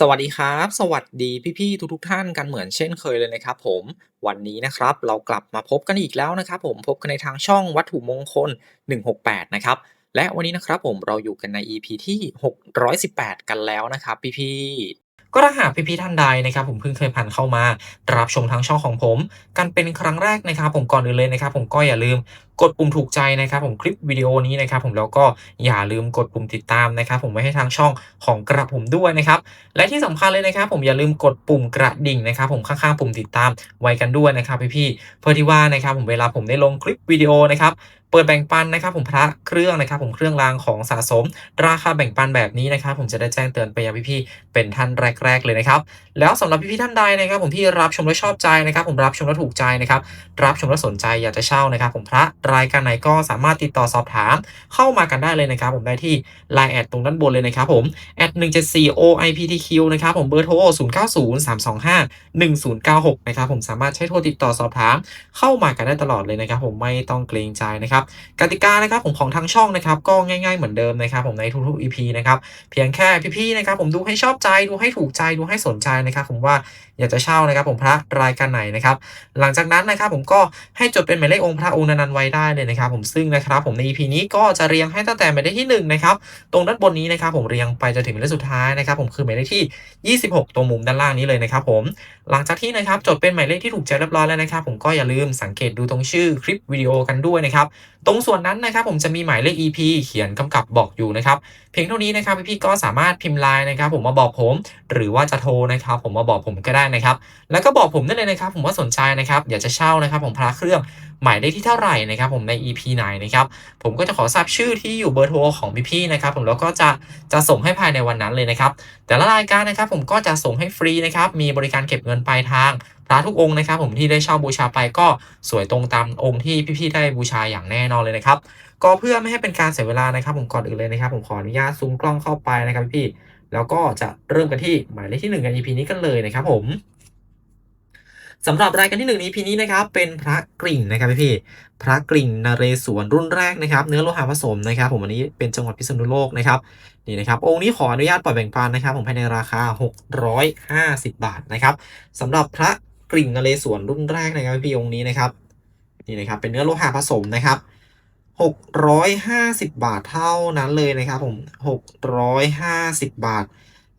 สวัสดีครับ สวัสดีพี่ๆทุกๆท่านกันเหมือนเช่นเคยเลยนะครับผม วันนี้นะครับเรากลับมาพบกันอีกแล้วนะครับผมพบกันในทางช่องวัตถุมงคล 168 นะครับ และวันนี้นะครับผมเราอยู่กันใน EP ที่ 618 กันแล้วนะครับพี่ๆก็ถ้าหากพี่ๆท่านใดนะครับผมเพิ่งเคยผ่านเข้ามา รับชมทางช่องของผม กันเป็นครั้งแรกนะครับ ผมก่อนอื่นเลยนะครับ ผมก็อย่าลืมกดปุ่มถูกใจนะครับผมคลิปวิดีโอนี้นะครับผมแล้วก็อย่าลืมกดปุ่มติดตามนะครับผมไว้ให้ทางช่องของกระผมด้วยนะครับและที่สำคัญเลยนะครับ ผมอย่าลืมกดปุ่มกระดิ่งนะครับผมข้างๆปุ่มติดตามไว้กันด้วยนะครับพี่ๆเพื่อที่ว่านะครับผมเวลาผมได้ลงคลิปวิดีโอนะครับเปิดแบ่งปันนะครับผมพระเครื่องนะครับผมเครื่องรางของสะสม ราคาแบ่งปันแบบนี้นะครับผมจะได้แจ้งเตือนไปยังพี่ๆเป็นท่านแรก ๆ เลยนะครับแล้วสำหรับพี่ๆท่านใดนะครับ ผมที่รับชมและชอบใจนะครับ ผมรับชมและถูกใจนะครับรับชมและสนใจอยากจะเช่านะครับ ผมพระรายการไหนก็สามารถติดต่อสอบถามเข้ามากันได้เลยนะครับ ผมได้ที่ Line แอดตรงด้านบนเลยนะครับผมแอด174 OIPTQ นะครับผมเบอร์โทร 090 325 1096 นะครับผมสามารถใช้โทรติดต่อสอบถาม เข้ามากันได้ตลอดเลยนะครับ ผมไม่ต้องเกรงใจนะครับกติกานะครับผมของทางช่องนะครับก็ง่าย ๆเหมือนเดิมนะครับ ผมในทุกๆ EP นะครับเพียงแค่พี่ๆนะครับผมดูให้ชอบใจดูให้ถูกใจดูให้สนใจนะครับผมว่าอยากจะเช่านะครับ ผมพระรายการไหนนะครับ หลังจากนั้นนะครับผมก็ให้จดเป็นหมายเลของค์พระองค์นันๆไว้ได้เลยนะครับผมซึ่งนะครับผมใน EP นี้ก็จะเรียงให้ตั้งแต่หมายเลขที่1นะครับตรงด้านบนนี้นะครับผมเรียงไปจนถึงหมายเลขสุดท้ายนะครับผมคือหมายเลขที่ 26ตรงมุมด้านล่างนี้เลยนะครับผมหลังจากที่นะครับจดเป็นหมายเลขที่ถูกใจเรียบร้อยแล้วนะครับผมก็อย่าลืมสังเกตดูตรงชื่อคลิปวิดีโอกันด้วยนะครับ ตรงส่วนนั้นนะครับผมจะมีหมายเลข EP เขียนกำกับบอกอยู่นะครับ เพียงเท่านี้นะครับพี่ๆก็สามารถพิมพ์ไลน์นะครับ ผมมาบอกผม หรือว่าจะโทรนะครับ ผมมาบอกผมก็ได้นะครับ แล้วก็บอกผมได้เลยนะครับ ผมว่าสนใจนะครับอยากจะเช่านะครับ ผมพระเครื่องหมายเลขที่เท่าไหร่นะครับ ผมใน EP ไหนนะครับผมก็จะขอทราบชื่อที่อยู่เบอร์โทรของพี่ๆนะครับ ผมแล้วก็จะจะส่งให้ภายในวันนั้นเลยนะครับ แต่ละรายการนะครับ ผมก็จะส่งให้ฟรีนะครับ มีบริการเก็บเงินปลายทางพระทุกองค์นะครับผมที่ได้เช่าบูชาไปก็สวยตรงตามองค์ที่พี่ๆได้บูชาอย่างแน่นอนเลยนะครับก็เพื่อไม่ให้เป็นการเสียเวลานะครับผมก่อนอื่นเลยนะครับ ผมขออนุญาตซูมกล้องเข้าไปนะครับพี่แล้วก็จะเริ่มกันที่หมายเลขที่ 1 กัน EP นี้กันเลยนะครับผมสำหรับรายการที่1 EP นี้นะครับเป็นพระกริ่งนะครับพี่พระกริ่งนเรศวรรุ่นแรกนะครับ เนื้อโลหะผสมนะครับ ผมอันนี้เป็นจังหวัดพิษณุโลกนะครับนี่นะครับองค์นี้ขออนุญาตปล่อยแบ่งปันนะครับ ผมภายในราคา 650 บาทนะครับสำหรับพระ กริ่งนเรศวรรุ่นแรกนะครับพี่องค์นี้นะครับนี่นะครับเป็นเนื้อโลหะผสมนะครับ 650 บาทเท่านั้นเลยนะครับผม 650 บาท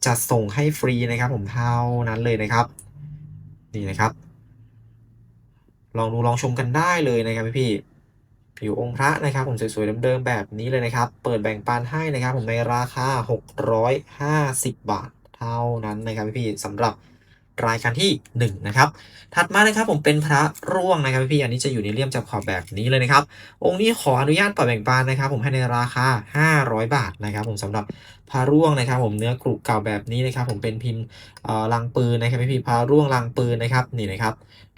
จะส่งให้ฟรีนะครับผมเท่านั้นเลยนะครับ นี่นะครับ ลองดูลองชมกันได้เลยนะครับพี่ผิวองค์พระนะครับ ผมสวยๆเดิมๆแบบนี้เลยนะครับ เปิดแบ่งปันให้นะครับ ผมในราคา 650 บาทเท่านั้นนะครับพี่สำหรับ รายการที่1นะครับถัดมานะครับผมเป็นพระร่วงนะครับพี่อันนี้จะอยู่ในเลี่ยมจับขอบแบบนี้เลยนะครับ องค์นี้ขออนุญาตปล่อยแบ่งปันนะครับ ผมให้ในราคา 500 บาทนะครับ ผมสำหรับพระร่วงนะครับ ผมเนื้อกรุเก่าแบบนี้นะครับ ผมเป็นพิมพ์ลังปืนนะครับพี่พระร่วงลังปืนนะครับนี่นะครับ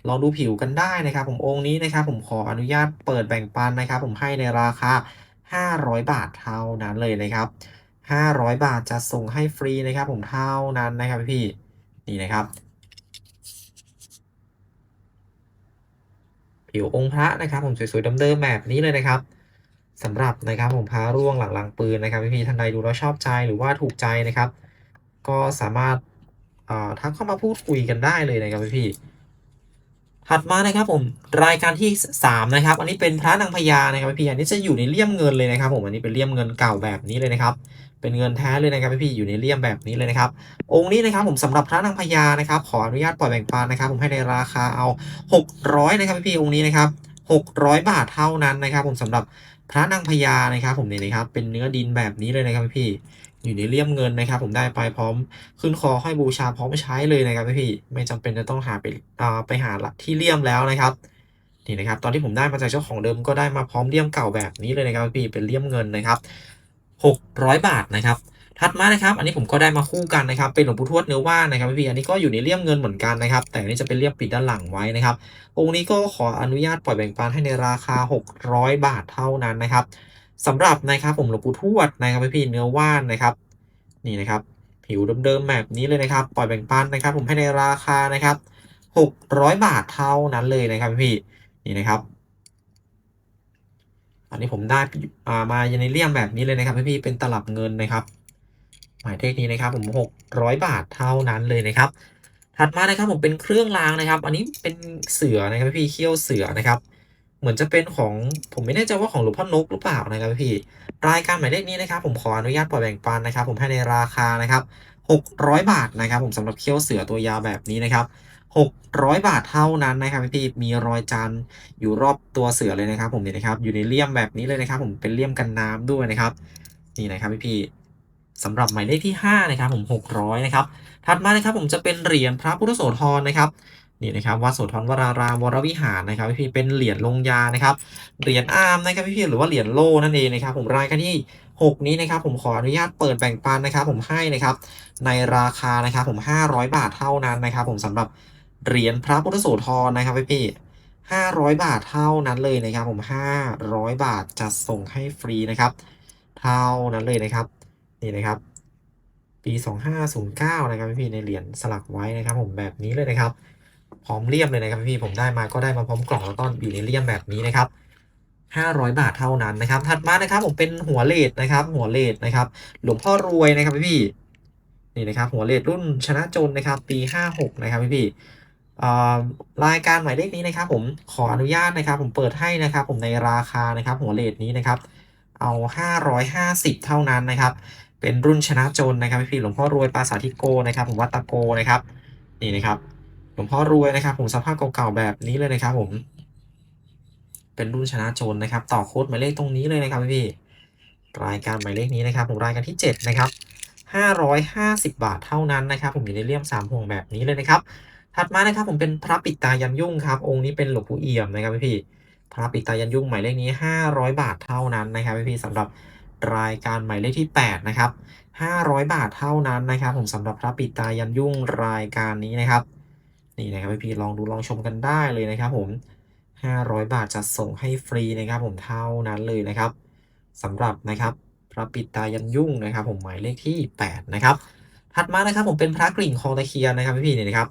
ลองดูผิวกันได้นะครับ ผมองค์นี้นะครับ ผมขออนุญาตเปิดแบ่งปันนะครับ ผมให้ในราคา 500 บาทเท่านั้นเลยนะครับ500 บาทจะส่งให้ฟรีนะครับ ผมเท่านั้นนะครับพี่นี่นะครับ ผิวองค์พระนะครับ ผมสวยๆเดิมๆแบบนี้เลยนะครับสำหรับนะครับผมพระร่วงหลังลังปืนนะครับพี่ๆท่านใดดูแล้วชอบใจหรือว่าถูกใจนะครับ ก็สามารถทักเข้ามาพูดคุยกันได้เลยนะครับพี่ๆถัดมานะครับผมรายการที่ 3 นะครับ อันนี้เป็นพระนางพญานะครับพี่อันนี้จะอยู่ในเลี่ยมเงินเลยนะครับ ผมอันนี้เป็นเลี่ยมเงินเก่าแบบนี้เลยนะครับ เป็นเงินแท้เลยนะครับพี่อยู่ในเลี่ยมแบบนี้เลยนะครับ องค์นี้นะครับผมสำหรับพระนางพญานะครับ ขออนุญาตปล่อยแบ่งปันนะครับ ผมให้ในราคาเอา 600 นะครับพี่องค์นี้นะครับ600 บาทเท่านั้นนะครับ ผมสำหรับพระนางพญานะครับ ผมนี่นะครับ เป็นเนื้อดินแบบนี้เลยนะครับพี่อยู่ในเลี่ยมเงินนะครับ ผมได้ไปพร้อมขึ้นคอห้อยบูชาพร้อมใช้เลยนะครับพี่ไม่จำเป็นจะต้องหาไปไปหาที่เลี่ยมแล้วนะครับนี่นะครับตอนที่ผมได้มาจากเจ้าของเดิมก็ได้มาพร้อมเลี่ยมเก่าแบบนี้เลยนะครับพี่เป็นเลี่ยมเงินนะครับ 600 บาทนะครับถัดมานะครับ อันนี้ผมก็ได้มาคู่กันนะครับ เป็นหลวงปู่ทวดเนื้อว่านนะครับพี่อันนี้ก็อยู่ในเลี่ยมเงินเหมือนกันนะครับ แต่อันนี้จะเป็นเลี่ยมปิดด้านหลังไว้นะครับ องค์นี้ก็ขออนุญาตปล่อยแบ่งปันให้ในราคา 600 บาทเท่านั้นนะครับสำหรับนะครับผมหลวงปู่ทวดนะครับพี่เนื้อว่านนะครับ นี่นะครับ ผิวเดิมๆแบบนี้เลยนะครับ ปล่อยแบ่งปันนะครับ ผมให้ในราคานะครับ 600 บาทเท่านั้นเลยนะครับพี่นี่นะครับ อันนี้ผมได้มาในเลี่ยมแบบนี้เลยนะครับพี่เป็นตลับเงินนะครับ หมายเลขนี้นะครับผม 600 บาทเท่านั้นเลยนะครับ ถัดมานะครับผมเป็นเครื่องรางนะครับ อันนี้เป็นเสือนะครับพี่เขี้ยวเสือนะครับ เหมือนจะเป็นของผมไม่แน่ใจว่าของหลวงพ่อนกหรือเปล่านะครับพี่รายการหมายเลขนี้นะครับ ผมขออนุญาตปล่อยแบ่งปันนะครับ ผมให้ในราคานะครับ 600 บาทนะครับ ผมสำหรับเขี้ยวเสือตัวยาวแบบนี้นะครับ 600 บาทเท่านั้นนะครับพี่มีรอยจันอยู่รอบตัวเสือเลยนะครับ ผมนี่นะครับอยู่ในเลี่ยมแบบนี้เลยนะครับ ผมเป็นเลี่ยมกันน้ำด้วยนะครับนี่นะครับพี่สำหรับหมายเลขที่ 5 นะครับ ผม 600 นะครับ ถัดมานะครับผมจะเป็นเหรียญพระพุทธโสธรนะครับนี่นะครับวัดโสธรวรารามวรวิหารนะครับพี่เป็นเหรียญลงยานะครับเหรียญอาร์มนะครับพี่หรือว่าเหรียญโล่นั่นเองนะครับ ผมรายการที่ 6 นี้นะครับ ผมขออนุญาตเปิดแบ่งปันนะครับ ผมให้นะครับในราคานะครับผม 500 บาทเท่านั้นนะครับ ผมสำหรับ เหรียญพระพุทธโสธรนะครับพี่ๆ500บาทเท่านั้นเลยนะครับ ผม500บาทจะส่งให้ฟรีนะครับ เท่านั้นเลยนะครับ นี่นะครับ ปี2509นย์เก้านะครับพี่ในเหรียญสลักไว้นะครับ ผมแบบนี้เลยนะครับ พร้อมเลี่ยมเลยนะครับพี่ผมได้มาก็ได้มาพร้อมกล่องแล้วก็อยู่ในเลี่ยมแบบนี้นะครับ500 บาทเท่านั้นนะครับ ถัดมานะครับผมเป็นหัวเลดนะครับ หัวเลดนะครับ หลวงพ่อรวยนะครับพี่นี่นะครับ หัวเลดรุ่นชนะจนนะครับ ปี 56 นะครับพี่ๆอ่ รายการหมายเลขนี้นะครับ ผมขออนุญาตนะครับ ผมเปิดให้นะครับ ผมในราคานะครับ หัวเลดนี้นะครับ เอา 550 เท่านั้นนะครับ เป็นรุ่นชนะจนนะครับพี่ๆหลวงพ่อรวยปาสาททิโกนะครับ ผมวัตะโกนะครับ นี่นะครับหลวงพ่อรวยนะครับ ผมสภาพเก่าๆแบบนี้เลยนะครับ ผมเป็นรุ่นชนะจนนะครับ ต่อโค้ดหมายเลขตรงนี้เลยนะครับพี่ๆรายการหมายเลขนี้นะครับ ผมรายการที่ 7 นะครับ 550 บาทเท่านั้นนะครับ ผมอยู่ในเลี่ยม3ห่วงแบบนี้เลยนะครับ ถัดมานะครับผมเป็นพระปิดตายันยุ่งครับ องค์นี้เป็นหลวงปู่เอี่ยมนะครับพี่พระปิดตายันยุ่งหมายเลขนี้ 500 บาทเท่านั้นนะครับพี่สำหรับรายการหมายเลขที่ 8 นะครับ 500 บาทเท่านั้นนะครับ ผมสำหรับพระปิดตายันยุ่งรายการนี้นะครับ นี่นะครับพี่ลองดูลองชมกันได้เลยนะครับ ผม 500 บาทจะส่งให้ฟรีนะครับ ผมเท่านั้นเลยนะครับสำหรับนะครับพระปิดตายันยุ่งนะครับ ผมหมายเลขที่ 8 นะครับถัดมานะครับผมเป็นพระกริ่งคองตะเคียนนะครับพี่นี่นะครับ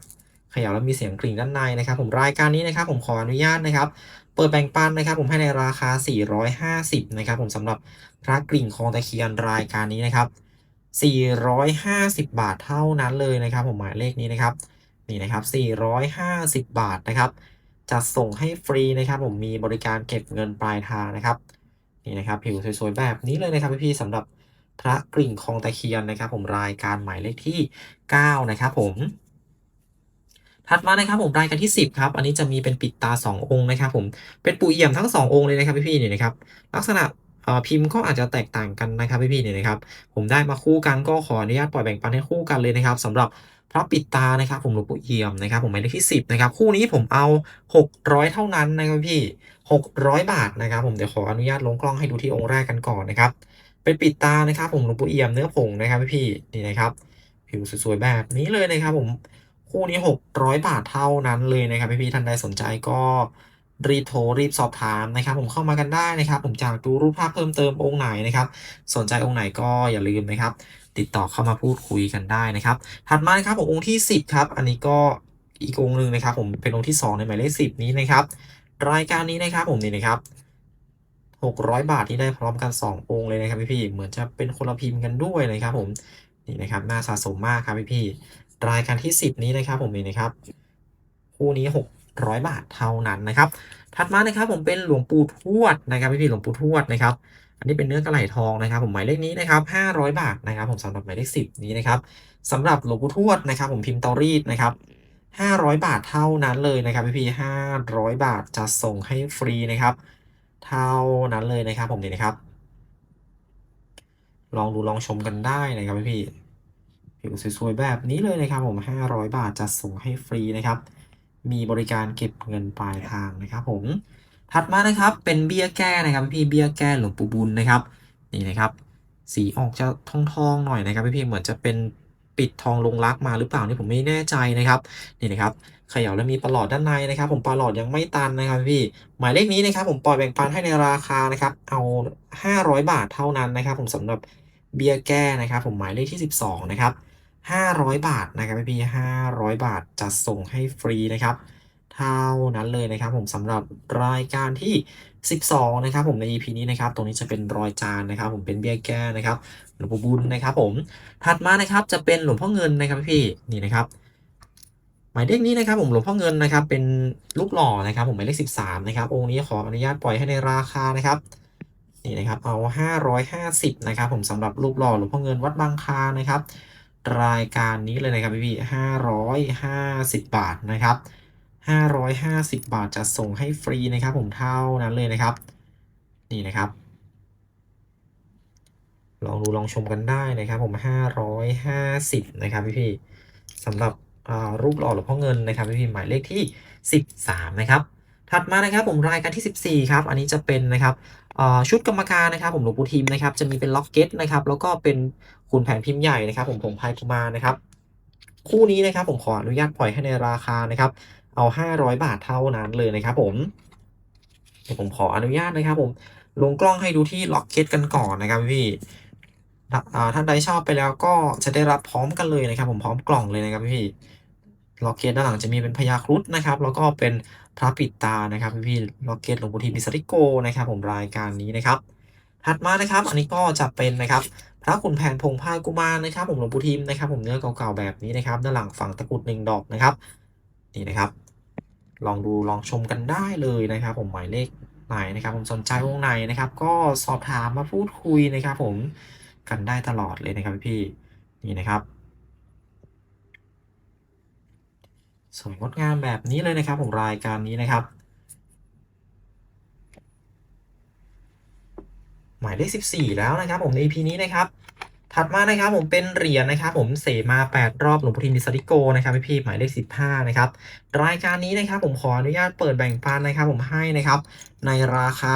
ขย่าแล้วมีเสียงกริ่งด้านในนะครับผมรายการนี้นะครับผมขออนุญาตนะครับ เปิดแบ่งปันนะครับ ผมให้ในราคา 450นะครับผมสำหรับพระกริ่งคลองตะเคียนรายการนี้นะครับ 450 บาทเท่านั้นเลยนะครับ ผมหมายเลขนี้นะครับนี่นะครับ 450 บาทนะครับจะส่งให้ฟรีนะครับ ผมมีบริการเก็บเงินปลายทางนะครับนี่นะครับผิวสวยๆแบบนี้เลยนะครับพี่ๆสำหรับพระกริ่งคลองตะเคียนนะครับ ผมรายการหมายเลขที่ 9 นะครับผม ถัดมานะครับผมรายการที่ 10ครับอันนี้จะมีเป็นปิดตา 2 องค์นะครับผมเป็นปู่เอี่ยมทั้ง 2 องค์เลยนะครับพี่ๆนี่นะครับลักษณะพิมพ์ก็อาจจะแตกต่างกันนะครับพี่ๆนี่นะครับผมได้มาคู่กันก็ขออนุญาตปล่อยแบ่งปันให้คู่กันเลยนะครับสำหรับพระปิดตานะครับผมหลวงปู่เอี่ยมนะครับผมหมายเลขที่ 10นะครับคู่นี้ผมเอา 600 เท่านั้นนะครับพี่ 600 บาทนะครับ ผมเดี๋ยวขออนุญาตลงกล้องให้ดูที่องค์แรกกันก่อนนะครับเป็นปิดตานะครับผมหลวงปู่เอี่ยมเนื้อผงนะครับพี่ๆนี่นะครับผิวสวยๆแบบนี้เลยนะครับผม คู่นี้ 600 บาทเท่านั้นเลยนะครับพี่ๆท่านใดสนใจก็รีบโทรรีบสอบถามนะครับ ผมเข้ามากันได้นะครับ ผมจากดูรูปภาพเพิ่มเติมองค์ไหนนะครับ สนใจองค์ไหนก็อย่าลืมนะครับ ติดต่อเข้ามาพูดคุยกันได้นะครับ ถัดมานะครับผมองค์ที่ 10 ครับ อันนี้ก็อีกองค์หนึ่งนะครับ ผมเป็นองค์ที่ 2 ในหมายเลข10 นี้นะครับ รายการนี้นะครับผมนี่นะครับ600 บาทที่ได้พร้อมกัน 2 องค์เลยนะครับพี่ๆเหมือนจะเป็นคนละพิมพ์กันด้วยนะครับ ผมนี่นะครับน่าสะสมมากครับพี่ๆ รายการที่ 10 นี้นะครับผมนี่นะครับ คู่นี้ 600 บาทเท่านั้นนะครับ ถัดมานะครับผมเป็นหลวงปู่ทวดนะครับพี่ๆหลวงปู่ทวดนะครับ อันนี้เป็นเนื้อกระไหลทองนะครับ ผมหมายเลขนี้นะครับ 500 บาทนะครับ ผมสำหรับหมายเลข10 นี้นะครับสำหรับหลวงปู่ทวดนะครับ ผมพิมพ์เตารีดนะครับ500 บาทเท่านั้นเลยนะครับพี่ๆ500 บาทจะส่งให้ฟรีนะครับ เท่านั้นเลยนะครับ ผมนี่นะครับ ลองดูลองชมกันได้นะครับพี่ๆ ผิวสวยๆแบบนี้เลยนะครับผม 500 บาทจะส่งให้ฟรีนะครับ มีบริการเก็บเงินปลายทางนะครับผม ถัดมานะครับเป็นเบี้ยแก้นะครับพี่เบี้ยแก้หลวงปู่บุญนะครับนี่นะครับ สีออกจะทองๆหน่อยนะครับพี่เหมือนจะเป็นปิดทองลงรักมาหรือเปล่านี่ผมไม่แน่ใจนะครับนี่นะครับเขย่าแล้วมีปลอดด้านในนะครับ ผมปลอดยังไม่ตันนะครับพี่หมายเลขนี้นะครับ ผมปล่อยแบ่งปันให้ในราคานะครับ เอา 500 บาทเท่านั้นนะครับ ผมสำหรับเบีย้ยแก้นะครับ ผมหมายเลขที่ 12 นะครับ 500 บาทนะครับพี่ๆ500บาทจะส่งให้ฟรีนะครับ เท่านั้นเลยนะครับ ผมสำหรับรายการที่ 12 นะครับ ผมใน EP นี้นะครับ ตรงนี้จะเป็นรอยจานนะครับ ผมเป็นเบี้ยแก้นะครับหลวงปู่บุญนะครับ ผมถัดมานะครับจะเป็นหลวงพ่อเงินนะครับพี่นี่นะครับหมายเลขนี้นะครับผมหลวงพ่อเงินนะครับ เป็นรูปหล่อนะครับ ผมหมายเลข13 นะครับ องค์นี้ขออนุญาตปล่อยให้ในราคานะครับนี่นะครับเอา 550 นะครับ ผมสำหรับรูปหล่อหลวงพ่อเงินวัดบางคานะครับ รายการนี้เลยนะครับพี่550บบาทนะครับ550บบาทจะส่งให้ฟรีนะครับ ผมเท่านั้นเลยนะครับ นี่นะครับ ลองดูลองชมกันได้นะครับ ผม550นะครับพี่พี่สำหรับรูปหล่อหลวงพ่อเงินนะครับพี่พี่หมายเลขที่13นะครับ ถัดมานะครับผมรายการที่ 14 ครับ อันนี้จะเป็นนะครับชุดกรรมการนะครับ ผมหลวงปู่ทิมนะครับ จะมีเป็นล็อกเก็ตนะครับ แล้วก็เป็นขุนแผนพิมพ์ใหญ่นะครับ ผมผงพายกุมานะครับ คู่นี้นะครับ ผมขออนุญาตปล่อยให้ในราคานะครับ เอา 500 บาทเท่านั้นเลยนะครับ ผมเดี๋ยวผมขออนุญาตนะครับ ผมลงกล้องให้ดูที่ล็อกเก็ตกันก่อนนะครับพี่ถ้าอ่าท่านใดชอบไปแล้วก็จะได้รับพร้อมกันเลยนะครับ ผมพร้อมกล่องเลยนะครับพี่ ล็อกเก็ตด้านหลังจะมีเป็นพญาครุฑนะครับ แล้วก็เป็นพระปิดตานะครับพี่ล็อกเก็ตหลวงปู่ทิมอิสริโกนะครับ ผมรายการนี้นะครับ ถัดมานะครับ อันนี้ก็จะเป็นนะครับ พระขุนแผนพงพายกุมารนะครับ ผมหลวงปู่ทิมนะครับ ผมเนื้อเก่าๆแบบนี้นะครับด้านหลังฝั่งตะกุดหนึ่งดอกนะครับนี่นะครับ ลองดูลองชมกันได้เลยนะครับ ผมหมายเลขไหนนะครับ ผมสนใจวงไหนนะครับ ก็สอบถามมาพูดคุยนะครับ ผมกันได้ตลอดเลยนะครับพี่นี่นะครับ สวยงดงามแบบนี้เลยนะครับผมรายการนี้นะครับ หมายเลข14 แล้วนะครับ ผมใน EP นี้นะครับ ถัดมานะครับผมเป็นเหรียญนะครับ ผมเสมา 8 รอบหลวงพ่อทิมดิสริโกนะครับพี่ๆหมายเลข15นะครับรายการนี้นะครับ ผมขออนุญาตเปิดแบ่งปันนะครับ ผมให้นะครับ ในราคา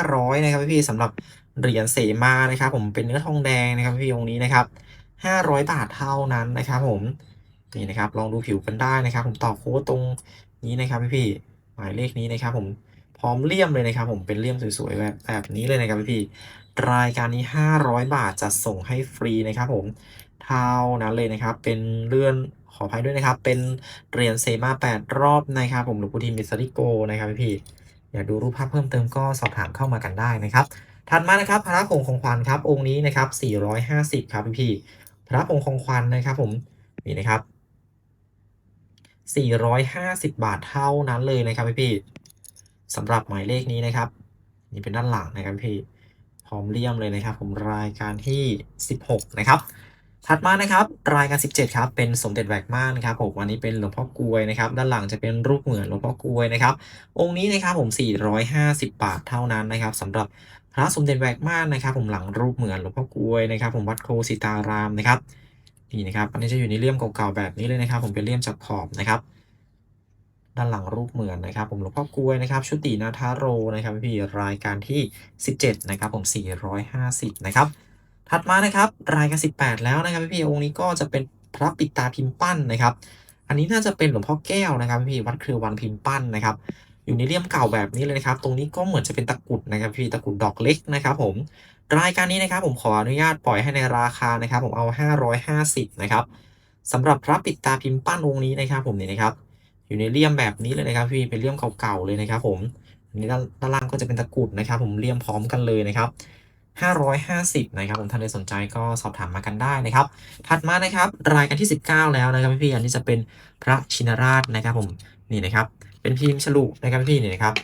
500 นะครับพี่ๆสำหรับเหรียญเสมานะครับ ผมเป็นเนื้อทองแดงนะครับพี่องค์นี้นะครับ500 บาทเท่านั้นนะครับ ผม นี่นะครับ ลองดูผิวกันได้นะครับ ผมต่อโค้ดตรงนี้นะครับพี่ๆหมายเลขนี้นะครับ ผมพร้อมเลี่ยมเลยนะครับ ผมเป็นเลี่ยมสวยๆแบบแบบนี้เลยนะครับพี่ๆรายการนี้ 500 บาทจะส่งให้ฟรีนะครับ ผมเท่านั้นเลยนะครับ เป็นเลื่อนขออภัยด้วยนะครับ เป็นเหรียญเซมา8 รอบนะครับ ผมหลวงปู่ทิมมิสริโกนะครับพี่ๆอยากดูรูปภาพเพิ่มเติมก็สอบถามเข้ามากันได้นะครับ ถัดมานะครับพระผงของขวัญครับองค์นี้นะครับ450 ครับพี่ๆพระผงของขวัญนะครับ ผมนี่นะครับ 450 บาทเท่านั้นเลยนะครับพี่ๆสำหรับหมายเลขนี้นะครับ นี่เป็นด้านหลังนะครับพี่พร้อมเลี่ยมเลยนะครับ ผมรายการที่ 16 นะครับ ถัดมานะครับ รายการ 17 ครับ เป็นสมเด็จแวกม่านนะครับผมวันนี้เป็นหลวงพ่อกลวยนะครับ ด้านหลังจะเป็นรูปเหมือนหลวงพ่อกลวยนะครับ องค์นี้นะครับผม 450 บาทเท่านั้นนะครับสำหรับพระสมเด็จแวกม่านนะครับ ผมหลังรูปเหมือนหลวงพ่อกลวยนะครับ ผมวัดโคสิตารามนะครับ นี่นะครับ อันนี้จะอยู่ในเลี่ยมเก่าๆแบบนี้เลยนะครับ ผมเป็นเลี่ยมจากขอบนะครับ ด้านหลังรูปเหมือนนะครับ ผมหลวงพ่อกล้วยนะครับ ชุตินาทาโรนะครับพี่รายการที่ 17 นะครับ ผม 450 นะครับ ถัดมานะครับ รายการ 18 แล้วนะครับพี่องค์นี้ก็จะเป็นพระปิดตาพิมพ์ปั้นนะครับ อันนี้น่าจะเป็นหลวงพ่อแก้วนะครับพี่วัดเครือวันพิมพ์ปั้นนะครับ อยู่ในเลี่ยมเก่าแบบนี้เลยนะครับ ตรงนี้ก็เหมือนจะเป็นตะกุดนะครับพี่ตะกุดดอกเล็กนะครับ ผม รายการนี้นะครับผมขออนุญาตปล่อยให้ในราคานะครับผมเอา 550 นะครับสำหรับพระปิดตาพิมพ์ปั้นองค์นี้นะครับผมนี่นะครับ อยู่ในเลี่ยมแบบนี้เลยนะครับพี่เป็นเลี่ยมเก่าๆเลยนะครับ ผมนี้ด้านล่างก็จะเป็นตะกรุดนะครับ ผมเลี่ยมพร้อมกันเลยนะครับ550 นะครับผมท่านใดสนใจก็สอบถามมากันได้นะครับ ถัดมานะครับรายการที่ 19 แล้วนะครับพี่อันนี้จะเป็นพระชินราชนะครับ ผมนี่นะครับ เป็นพิมพ์ฉลุนะครับพี่นี่นะครับ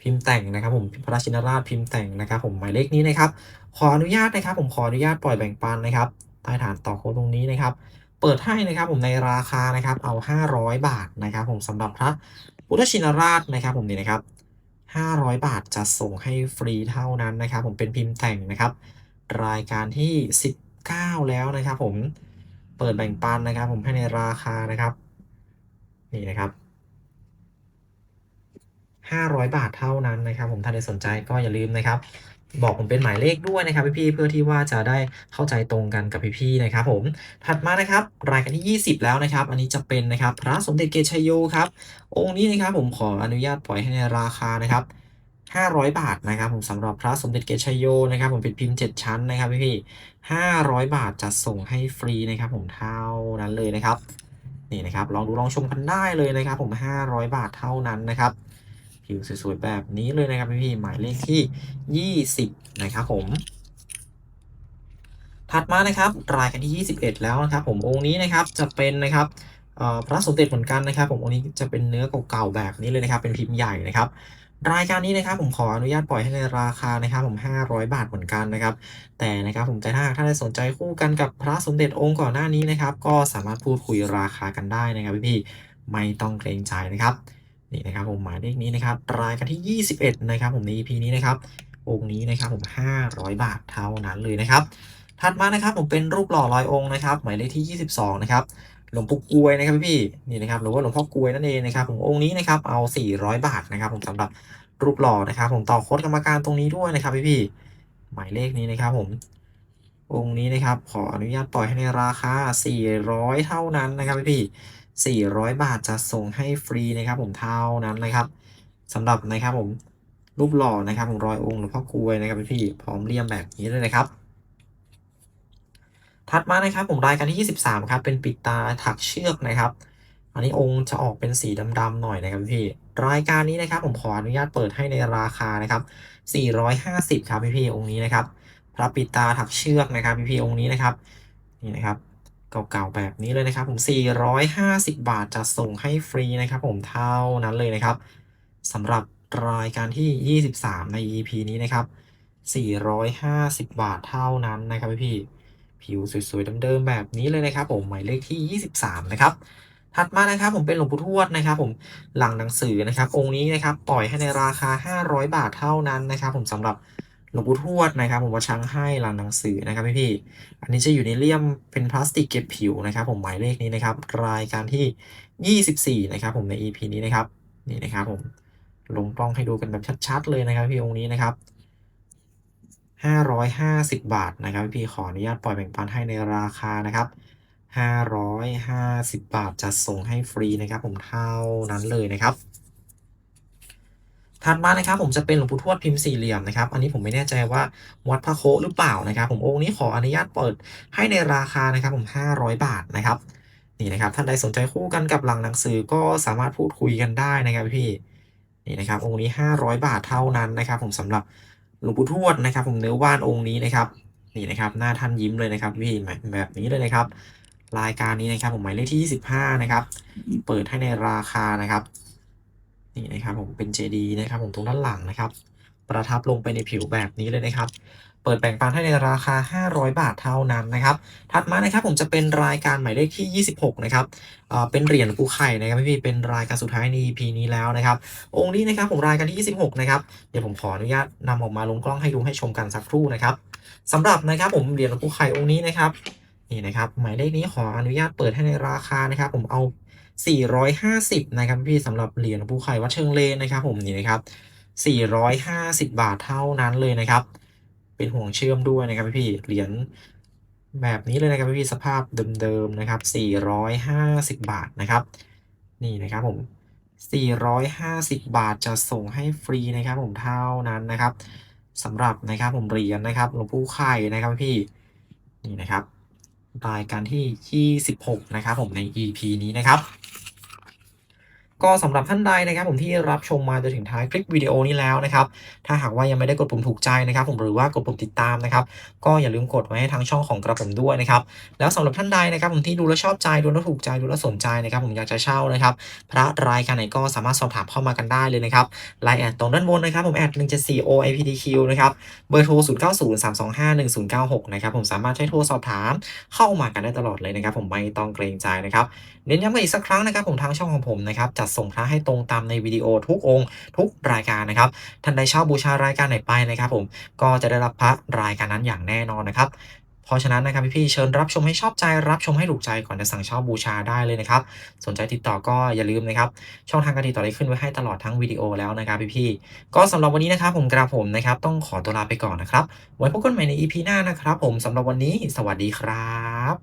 พิมพ์แต่งนะครับผมพระชินราชพิมพ์แต่งนะครับผมหมายเลขนี้นะครับขออนุญาตนะครับ ผมขออนุญาตปล่อยแบ่งปันนะครับใต้ฐานต่อโค้ดตรงนี้นะครับ เปิดให้นะครับผมในราคานะครับเอา 500 บาทนะครับ ผมสำหรับพระพุทธชินราชนะครับ ผมนี่นะครับ 500 บาทจะส่งให้ฟรีเท่านั้นนะครับ ผมเป็นพิมพ์แต่งนะครับ รายการที่ 19 แล้วนะครับ ผมเปิดแบ่งปันนะครับ ผมให้ในราคานะครับ นี่นะครับ 500 บาทเท่านั้นนะครับ ผมถ้าใดสนใจก็อย่าลืมนะครับ บอกผมเป็นหมายเลขด้วยนะครับพี่ๆเพื่อที่ว่าจะได้เข้าใจตรงกันกับพี่ๆนะครับ ผมถัดมานะครับ รายการที่ 20 แล้วนะครับ อันนี้จะเป็นนะครับ พระสมเด็จเกชโยครับ องค์นี้นะครับผมขออนุญาตปล่อยให้ในราคานะครับ500 บาทนะครับผมสำหรับพระสมเด็จเกชโยนะครับผมเป็นพิมพ์ 7 ชั้นนะครับพี่ๆ500 บาทจะส่งให้ฟรีนะครับผมเท่านั้นเลยนะครับนี่นะครับลองดูลองชมกันได้เลยนะครับผม 500 บาทเท่านั้นนะครับ ผิวสวยๆแบบนี้เลยนะครับพี่ๆหมายเลขที่ 20 นะครับผม ถัดมานะครับรายการที่ 21 แล้วนะครับ ผมองค์นี้นะครับจะเป็นนะครับพระสมเด็จเหมือนกันนะครับ ผมองค์นี้จะเป็นเนื้อเก่าๆแบบนี้เลยนะครับ เป็นพิมพ์ใหญ่นะครับรายการนี้นะครับผมขออนุญาตปล่อยให้ในราคานะครับผม 500 บาทเหมือนกันนะครับ แต่นะครับผมแต่ถ้าท่านใดสนใจคู่กันกับพระสมเด็จองค์ก่อนหน้านี้นะครับ ก็สามารถพูดคุยราคากันได้นะครับพี่ๆไม่ต้องเกรงใจนะครับ นี่นะครับผมหมายเลขนี้นะครับรายการที่ 21 นะครับ ผมใน EP นี้นะครับองค์นี้นะครับผม 500 บาทเท่านั้นเลยนะครับ ถัดมานะครับผมเป็นรูปหล่อร้อยองค์นะครับ หมายเลขที่ 22 นะครับหลวงปู่กวยนะครับพี่นี่นะครับหรือว่าหลวงพ่อกวยนั่นเองนะครับผมองค์นี้นะครับเอา 400 บาทนะครับผมสำหรับรูปหล่อนะครับผมต่อโค้ดกรรมการตรงนี้ด้วยนะครับพี่ๆหมายเลขนี้นะครับผมองค์นี้นะครับขออนุญาตปล่อยให้ในราคา 400 เท่านั้นนะครับพี่ๆ 400 บาทจะส่งให้ฟรีนะครับผมเท่านั้นนะครับสำหรับนะครับผมรูปหล่อนะครับผมรอยองค์หลวงพ่อกลวยนะครับพี่พร้อมเลี่ยมแบบนี้เลยนะครับ ถัดมานะครับผมรายการที่ 23 ครับ เป็นปิดตาถักเชือกนะครับ อันนี้องค์จะออกเป็นสีดำๆหน่อยนะครับพี่รายการนี้นะครับผมขออนุญาตเปิดให้ในราคานะครับ 450 ครับพี่ๆองค์นี้นะครับพระปิดตาถักเชือกนะครับพี่ๆองค์นี้นะครับนี่นะครับ เก่าๆแบบนี้เลยนะครับผม 450 บาทจะส่งให้ฟรีนะครับผมเท่านั้นเลยนะครับสำหรับรายการที่ 23 ใน EP นี้นะครับ 450 บาทเท่านั้นนะครับพี่ผิวสวยๆเดิมๆแบบนี้เลยนะครับ ผมหมายเลขที่ 23 นะครับถัดมานะครับผมเป็นหลวงปู่ทวดนะครับ ผมหลังหนังสือนะครับ องค์นี้นะครับปล่อยให้ในราคา 500 บาทเท่านั้นนะครับ ผมสำหรับ หลวงปู่ทวดนะครับผมว่าช้างให้หลังหนังสือนะครับพี่ๆอันนี้จะอยู่ในเลี่ยมเป็นพลาสติกเก็บผิวนะครับ ผมหมายเลขนี้นะครับ รายการที่ 24 นะครับ ผมใน EP นี้นะครับนี่นะครับผมลงกล้องให้ดูกันแบบชัดๆ เลยนะครับ พี่องค์นี้นะครับ550 บาทนะครับ พี่ขออนุญาตปล่อยแบ่งปันให้ในราคานะครับ550 บาทจะส่งให้ฟรีนะครับ ผมเท่านั้นเลยนะครับ ถัดมานะครับผมจะเป็นหลวงปู่ทวดพิมพ์สี่เหลี่ยมนะครับ อันนี้ผมไม่แน่ใจว่าวัดพระโคหรือเปล่านะครับ ผมองค์นี้ขออนุญาตเปิดให้ในราคานะครับผม 500 บาทนะครับนี่นะครับท่านใดสนใจคู่กันกับหลังหนังสือก็สามารถพูดคุยกันได้นะครับพี่นี่นะครับองค์นี้ 500 บาทเท่านั้นนะครับ ผมสำหรับหลวงปู่ทวดนะครับ ผมเนื้อว่านองค์นี้นะครับนี่นะครับหน้าท่านยิ้มเลยนะครับพี่แบบนี้เลยนะครับ รายการนี้นะครับผมหมายเลขที่ 25 นะครับ เปิดให้ในราคานะครับ นี่นะครับผมเป็นเจดีนะครับผมตรงด้านหลังนะครับ ประทับลงไปในผิวแบบนี้เลยนะครับ เปิดแบ่งปันให้ในราคา 500 บาทเท่านั้นนะครับ ถัดมานะครับผมจะเป็นรายการหมายเลขที่ 26 นะครับเป็นเหรียญปูไข่นะครับพี่เป็นรายการสุดท้ายใน EP นี้แล้วนะครับ องค์นี้นะครับผมรายการที่ 26 นะครับ เดี๋ยวผมขออนุญาตนำออกมาลงกล้องให้ดูให้ชมกันสักครู่นะครับสำหรับนะครับผมเหรียญปูไข่องค์นี้นะครับนี่นะครับหมายเลขนี้ขออนุญาตเปิดให้ในราคานะครับ ผมเอา 450 นะครับพี่สำหรับเหรียญปูไข่วัดเชิงเลนนะครับผมนี่นะครับ 450 บาทเท่านั้นเลยนะครับ เป็นห่วงเชื่อมด้วยนะครับพี่เหรียญแบบนี้เลยนะครับพี่สภาพเดิมๆนะครับ 450 บาทนะครับ นี่นะครับผม 450 บาทจะส่งให้ฟรีนะครับ ผมเท่านั้นนะครับสำหรับนะครับผมเหรียญนะครับหลวงปู่ไข่นะครับพี่นี่นะครับ รายการที่ 26 นะครับผมใน EP นี้นะครับ ก็สำหรับท่านใดนะครับผมที่รับชมมาจนถึงท้ายคลิปวิดีโอนี้แล้วนะครับ ถ้าหากว่ายังไม่ได้กดปุ่มถูกใจนะครับ ผมหรือว่ากดปุ่มติดตามนะครับ ก็อย่าลืมกดไว้ให้ทางช่องของกระผมด้วยนะครับ แล้วสำหรับท่านใดนะครับ ผมที่ดูแลชอบใจดูแลถูกใจดูแลสนใจนะครับ ผมอยากจะเช่านะครับ พระรายการไหนก็สามารถสอบถามเข้ามากันได้เลยนะครับไลน์แอดตรงด้านบนนะครับ ผมแอด174 OIPTQ นะครับเบอร์โทร0903251096นะครับผมสามารถใช้โทรสอบถามเข้ามากันได้ตลอดเลยนะครับ ผมไม่ต้องเกรงใจนะครับเน้นย้ำกันอีกสักครั้งนะครับ ผมทางช่องของผมนะครับจัดส่งพระให้ตรงตามในวิดีโอทุกองค์ ทุกรายการนะครับท่านใดเช่าบูชารายการไหนไปนะครับผมก็จะได้รับพระรายการนั้นอย่างแน่นอนนะครับเพราะฉะนั้นนะครับพี่ๆเชิญรับชมให้ชอบใจรับชมให้ถูกใจก่อนจะสั่งเช่าบูชาได้เลยนะครับ สนใจติดต่อก็อย่าลืมนะครับ ช่องทางการติดต่อได้ขึ้นไว้ให้ตลอดทั้งวิดีโอแล้วนะครับพี่ๆก็สำหรับวันนี้นะครับผมกระผมนะครับ ต้องขอตัวลาไปก่อนนะครับ ไว้พบกันใหม่ใน EP หน้านะครับ ผมสำหรับวันนี้ สวัสดีครับ